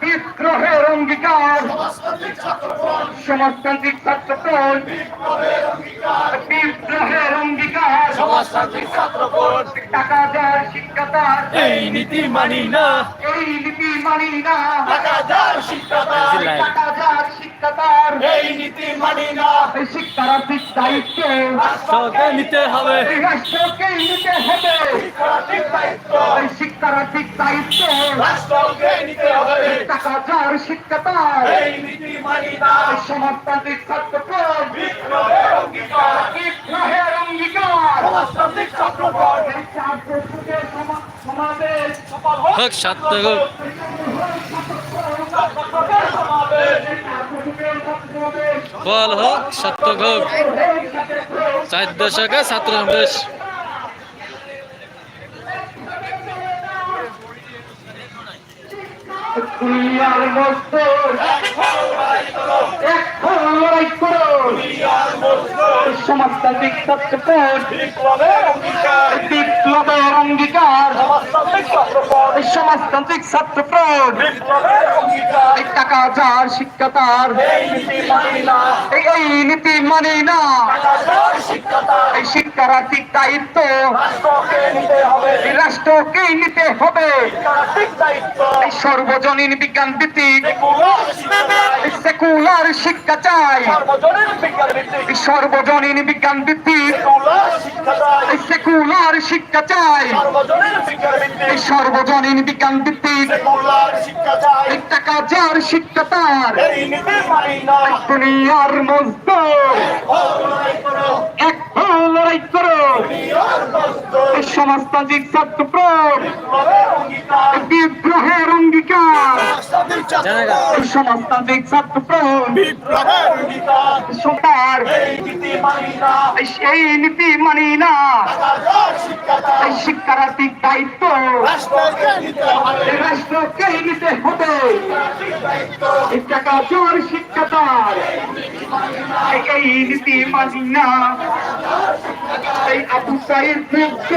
বিদ্রোহের অঙ্গীকার সমাজতান্ত্রিক বিদ্রোহের সমাজতান্ত্রিক ছাত্রফ্রন্ট টাকা দেওয়ার শিক্ষাদার এই নীতি মানি না। এই নীতি মানি না। টাকা যার শিক্ষাদার টাকা দেওয়ার শিক্ষাদার। এই নীতি মানি না। এই শিক্ষারার্থিক দায়িত্ব রাষ্ট্রকে নিতে হবে। রাষ্ট্রকে নিতে হবে। শিক্ষার্থীর দায়িত্ব। এই দায়িত্ব রাষ্ট্রকে নিতে হবে। দেওয়ার এই নীতি মানি না। সমাজতান্ত্রিক বিপ্লবের অঙ্গীকার। বিদ্রোহের অঙ্গীকার। সমাজতান্ত্রিক সফল হোক হোক সত্য হোক ছাত্রদের সমাবেশ বল হোক সত্য হোক। চার দশকে ছাত্র সমাবেশ। করো সমাজতান্ত্রিক ছাত্রফ্রন্ট বিপ্লবের অঙ্গীকার। সমাজতান্ত্রিক এই টাকা যার শিক্ষাতার এই নীতি এই নীতি মানি না। এই শিক্ষার আর্থিক দায়িত্ব। রাষ্ট্রকেই নিতে হবে। সর্বজনীন বিজ্ঞান ভিত্তিক। সেকুলার শিক্ষা শিক্ষা চাই। এই সর্বজনীন বিজ্ঞান ভিত্তিক। সেকুলার শিক্ষা চাই। এই সর্বজনীন বিজ্ঞান ভিত্তিক। টাকা যার শিক্ষা তার। দুনিয়ার মজদুর। এক লড়াই করো। সমাজতান্ত্রিক অঙ্গীকার বিদ্রোহের অঙ্গীকার। সমাজতান্ত্রিক অঙ্গীকার সরকার এই নীতি মানি না। এই নীতি না টাকা যার শিক্ষা দায় এই শিক্ষার আর্থিক দায়িত্ব রাষ্ট্রকে নিতে হবে। টাকা জোর শিক্ষাদার এই- এই নীতি মানি না। এই আবু সাইদ যুদ্ধ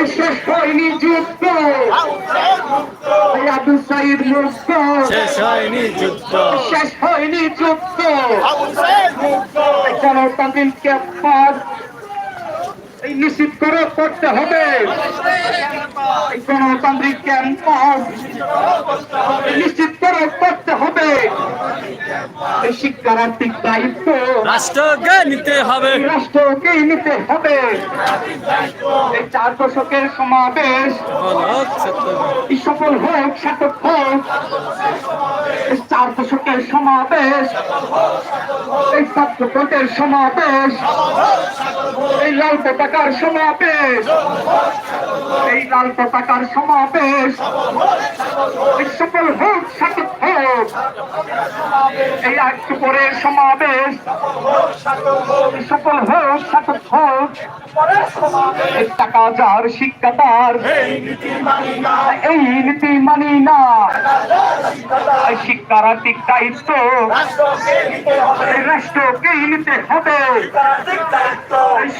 এই শেষ হয়নি যুদ্ধ। এই আবু সাইদ মুক্ত। শেষ হয়নি যুদ্ধ। শেষ হয়নি মুক্ত। ক্যাম্পাস এই নিশ্চিত করে করতে হবে। গণতান্ত্রিক ক্যাম্পাস নিশ্চিত করে করতে হবে। শিক্ষার আর্থিক দায়িত্ব রাষ্ট্রকে নিতে হবে। এই রাষ্ট্রকেই নিতে হবে। এই চার দশকের সমাবেশ সফল হোক সার্থক হোক চার দশকের সমাবেশ এই ছাত্রপথের সমাবেশ লাল পতাকার সমাবেশ। এই লাল পতাকার সমাবেশ এই সফল হোক এই অক্টোবরের সমাবেশ। এই সফল হোক সার্থক হোক। সমাবেশ টাকা যার শিক্ষাদার এই নীতি মানি না। এই নীতি মানি না শিক্ষা শিক্ষার আর্থিক দায়িত্ব। রাষ্ট্রকে নিতে হবে।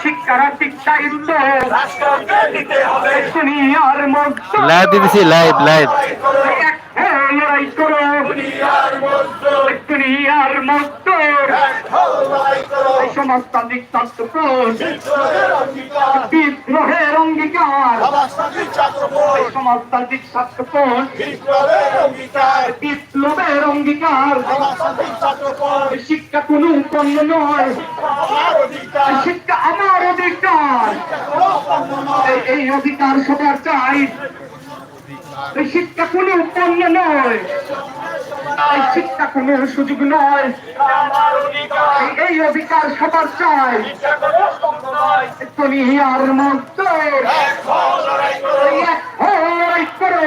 শিক্ষার্থীর দায়িত্ব। রাষ্ট্রকে নিতে হবে। দুনিয়ার মধ্যে লাইভ দিতেছি লাইভ লাইভ লড়াই করো দুনিয়ার মধ্যে। সমাজতান্ত্রিক অঙ্গীকার বিদ্রোহের অঙ্গীকার। সমাজতান্ত্রিক ছাত্রপ্রদ বিপ্লবের অঙ্গীকার। শিক্ষা কোনো পণ্য নয়। শিক্ষা আমার অধিকার। এই অধিকার সবার চাই। এই শিক্ষা কোনো পণ্য নয়। এই শিক্ষা কোনো সুযোগ নয়। এই- অধিকার সবার চাই। তুমি আর মধ্যে লড়াই করো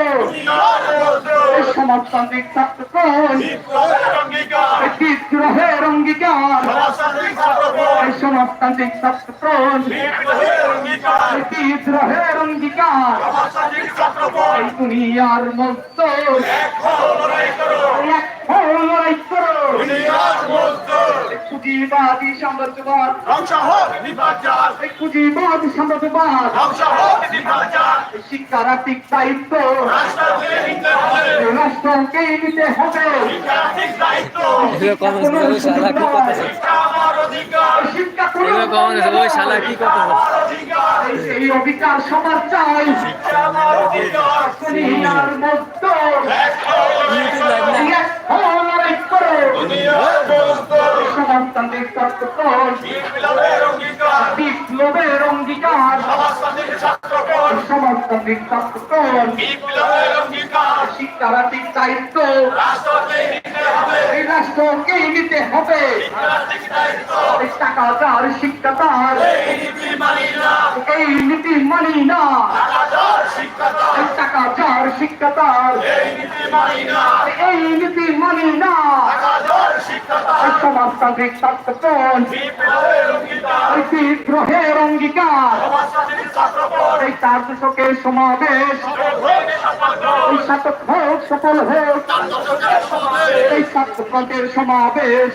এই সমাজতান্ত্রিক এই বিদ্রোহের অঙ্গীকার এই সমাজতান্ত্রিক অঙ্গীকার বিদ্রোহের অঙ্গীকার এই দুনিয়ার মস্ত লড়াই করো লড়াই করো পুঁজিবাদী সাম্রাজ্যবাদ। ধ্বংস হোক। নির্বাচন এই পুঁজিবাদী সাম্রাজ্যবাদ। ধ্বংস হোক। নির্বাচন এই শিক্ষারাত্রিক দায়িত্ব। রাষ্ট্রকে নিতে হবে। দায়িত্ব। শালা কি শিক্ষা এই অধিকার সবার চাই। আমার অধিকার দুনিয়ার মস্ত এক হও লড়াই করো এক হও লড়াই করো দুনিয়ার মজদুর ছাত্রফ্রন্ট বিপ্লবের অঙ্গীকার বিপ্লবের অঙ্গীকার সমাজতান্ত্রিক শিক্ষারাত্রিক দায়িত্ব। এই রাষ্ট্রকে নিতে হবে। শিক্ষার্থীর দায়িত্ব। এই নীতি মানি না। হাজার শিক্ষাদান এই নীতি মানি না। সমাজতান্ত্রিক ছাত্রফ্রন্ট বিপ্লবের বিদ্রোহের অঙ্গীকার। এই চার দশকের সমাবেশ। এই শতক হোক সফল হোক। এই ছাত্রফ্রন্টের সমাবেশ।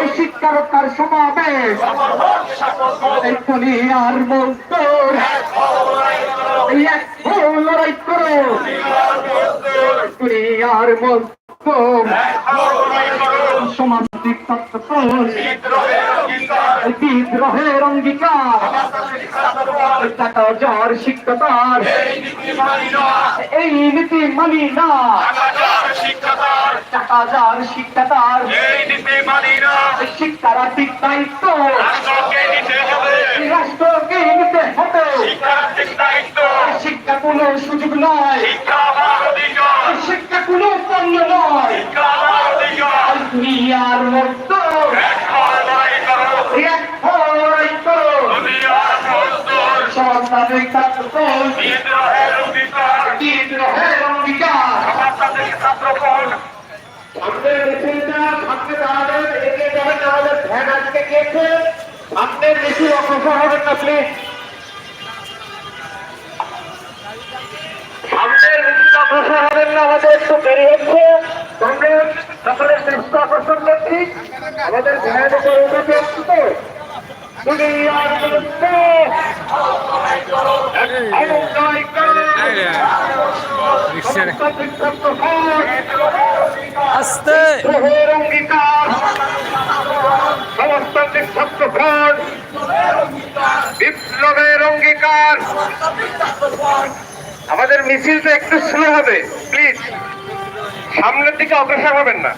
এই শিক্ষা রক্ষার সমাবেশ। এই লড়াই করো এই এক লড়াই করো। দুনিয়ার মজদুর ছাত্রফ্রন্ট বিদ্রোহের অঙ্গীকার। টাকা যার শিক্ষা এই নীতি মানি না। টাকা যার শিক্ষা তার না। এই শিক্ষারাত্রিক দায়িত্ব। রাষ্ট্রকে নিতে হবে। রাষ্ট্রকে নিতে হবে। শিক্ষার্থীর দায়িত্ব। শিক্ষা কোনো সুযোগ নয়। শিক্ষা আমার অধিকার। শিক্ষা কোনো পণ্য নয়। শিক্ষা আমার অধিকার। দুনিয়ার মধ্যে। বিদ্রোহের অঙ্গীকার। বিদ্রোহের অঙ্গীকার। সমাজতান্ত্রিক ছাত্রফ্রন্ট সামনের মিছিলটা সামনে দাঁড়াবেন এগিয়ে যাবেন আমাদের ভ্যান আজকে গিয়েছে। সামনের মিছিল অগ্রসর হবেন না প্লিজ সামনের মিছিল অগ্রসর হবেন না আমাদের একটু দেরি হচ্ছে। সামনে সকলের দৃষ্টি আকর্ষণ করছি। আমাদের ভ্যান উপরে উঠে যাচ্ছে দুনিয়ার মধ্যে আলোচনায় করো। সমাজতান্ত্রিক ছাত্রফ্রন্ট আস্তে। বিপ্লবের অঙ্গীকার। আমাদের মিছিলটা একটু স্লো হবে প্লিজ সামনের দিকে অগ্রসর হবেন না।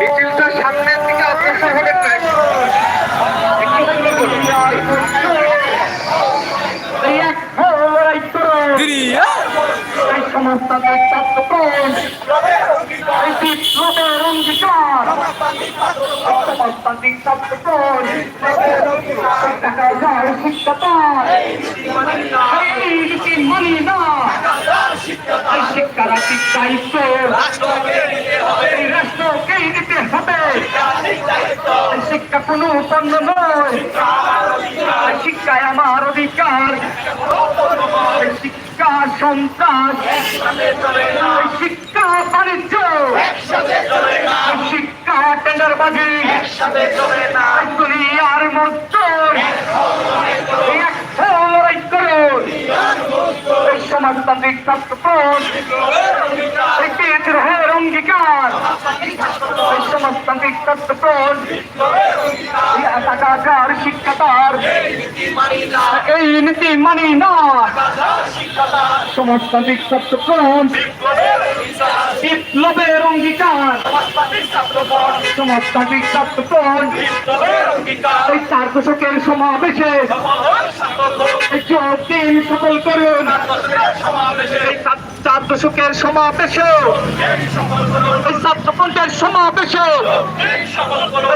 মিছিলটা সামনের দিকে অগ্রসর হবেন না একটু slow করুন। এই এক লড়াই করুন। এই সমাজতান্ত্রিক ছাত্রফ্রন্ট এই বিপ্লবের অঙ্গীকার। সমাজতান্ত্রিক ছাত্রফ্রন্ট টাকা যায় শিক্ষাতার এই নীতি মানি না শিক্ষা কোনো পণ্য নয়। শিক্ষায় আমার অধিকার। এই শিক্ষা সন্ত্রাস শিক্ষা বাণিজ্য। শিক্ষা টেন্ডারবাজি দুনিয়ার মধ্যে লড়াই করুন সমাজতান্ত্রিক ছাত্রফ্রন্ট এই বিদ্রোহের অঙ্গীকার। সমাজতান্ত্রিক ছাত্রফ্রন্ট একাকার শিক্ষাতার এই নীতি মানি না। সমাজতান্ত্রিক ছাত্রফ্রন্ট বিপ্লবের অঙ্গীকার। সমাজতান্ত্রিক ছাত্রফ্রন্ট এই চার দশকের সমাবেশে যোগ দিন সফল করুন এই চার দশকের সমাবেশে। এই ছাত্রপন্থের সমাবেশে।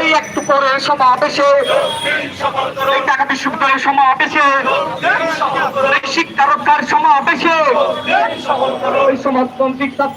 এই একটু পরে সমাবেশে। এই ঢাকা বিশ্ববিদ্যালয়ের সমাবেশে। শিক্ষা রক্ষার সমাবেশে। এই সমাজতান্ত্রিক ছাত্র